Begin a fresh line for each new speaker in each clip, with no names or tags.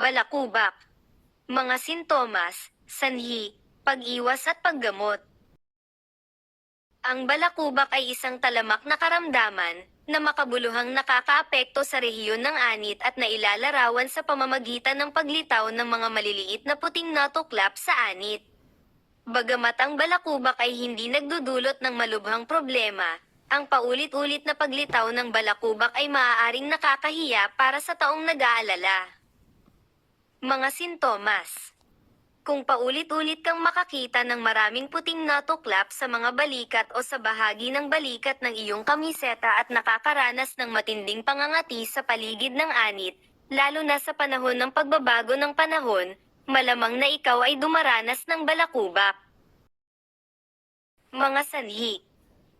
balakubak, mga sintomas, sanhi, pag-iwas at paggamot. Ang balakubak ay isang talamak na karamdaman na makabuluhang nakakaapekto sa rehiyon ng anit at nailalarawan sa pamamagitan ng paglitaw ng mga maliliit na puting natuklap sa anit. Bagamat ang balakubak ay hindi nagdudulot ng malubhang problema, ang paulit-ulit na paglitaw ng balakubak ay maaaring nakakahiya para sa taong nag-aalala. Mga sintomas Kung paulit-ulit kang makakita ng maraming puting natuklap sa mga balikat o sa bahagi ng balikat ng iyong kamiseta at nakakaranas ng matinding pangangati sa paligid ng anit, lalo na sa panahon ng pagbabago ng panahon, malamang na ikaw ay dumaranas ng balakubak. Mga sanhi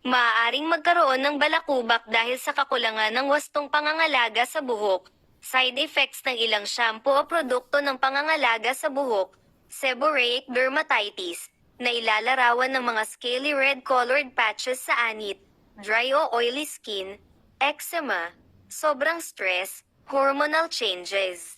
Maaaring magkaroon ng balakubak dahil sa kakulangan ng wastong pangangalaga sa buhok, side effects ng ilang shampoo o produkto ng pangangalaga sa buhok, seborrheic dermatitis, na ilalarawan ng mga scaly red colored patches sa anit, dry o oily skin, eczema, sobrang stress, hormonal changes.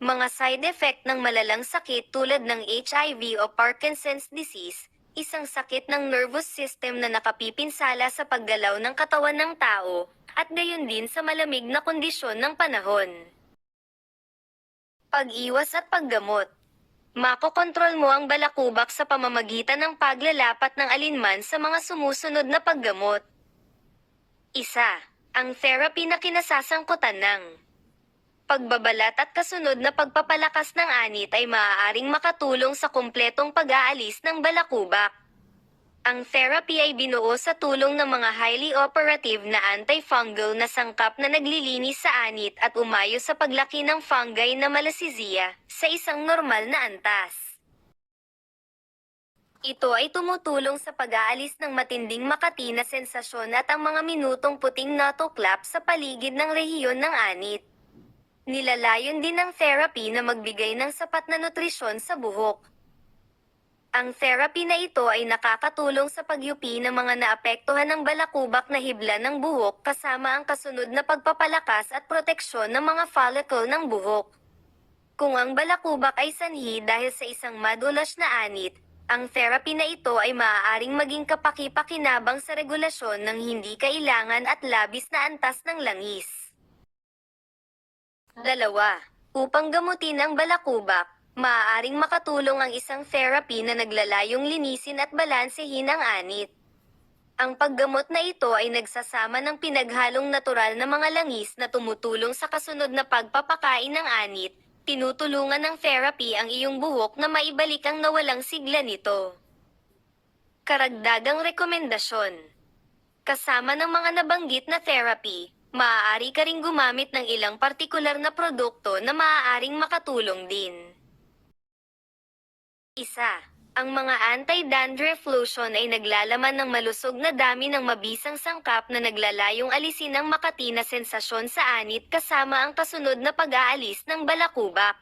Mga side effect ng malalang sakit tulad ng HIV o Parkinson's disease, isang sakit ng nervous system na nakapipinsala sa paggalaw ng katawan ng tao, at gayon din sa malamig na kondisyon ng panahon. Pag-iwas at paggamot Makokontrol mo ang balakubak sa pamamagitan ng paglalapat ng alinman sa mga sumusunod na paggamot. Isa, ang therapy na kinasasangkutan ng pagbabalat at kasunod na pagpapalakas ng anit ay maaaring makatulong sa kumpletong pag-aalis ng balakubak. Ang therapy ay binuo sa tulong ng mga highly operative na antifungal na sangkap na naglilinis sa anit at umayo sa paglaki ng fungi na malasizia sa isang normal na antas. Ito ay tumutulong sa pag-aalis ng matinding makati na sensasyon at ang mga minutong puting natuklap sa paligid ng rehiyon ng anit. Nilalayon din ng therapy na magbigay ng sapat na nutrisyon sa buhok. Ang therapy na ito ay nakakatulong sa pagyupi ng mga naapektuhan ng balakubak na hibla ng buhok kasama ang kasunod na pagpapalakas at proteksyon ng mga follicle ng buhok. Kung ang balakubak ay sanhi dahil sa isang madulas na anit, ang therapy na ito ay maaaring maging kapaki-pakinabang sa regulasyon ng hindi kailangan at labis na antas ng langis. Dalawa, upang gamutin ang balakubak, maaaring makatulong ang isang therapy na naglalayong linisin at balansehin ang anit. Ang paggamot na ito ay nagsasama ng pinaghalong natural na mga langis na tumutulong sa kasunod na pagpapakain ng anit, tinutulungan ng therapy ang iyong buhok na maibalik ang nawalang sigla nito. Karagdagang rekomendasyon Kasama ng mga nabanggit na therapy, maaari ka ring gumamit ng ilang partikular na produkto na maaaring makatulong din. Isa, ang mga anti-dandruff lotion ay naglalaman ng malusog na dami ng mabisang sangkap na naglalayong alisin ang makati na sensasyon sa anit kasama ang kasunod na pag-aalis ng balakubak.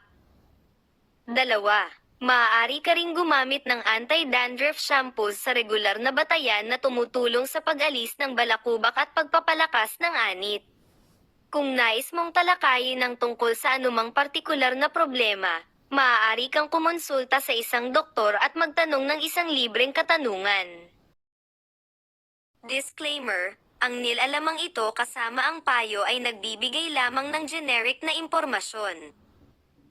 Dalawa, maaari ka ring gumamit ng anti-dandruff shampoos sa regular na batayan na tumutulong sa pag-alis ng balakubak at pagpapalakas ng anit. Kung nais mong talakayin ang tungkol sa anumang partikular na problema, maaari kang kumonsulta sa isang doktor at magtanong ng isang libreng katanungan. Disclaimer, ang nilalamang ito kasama ang payo ay nagbibigay lamang ng generic na impormasyon.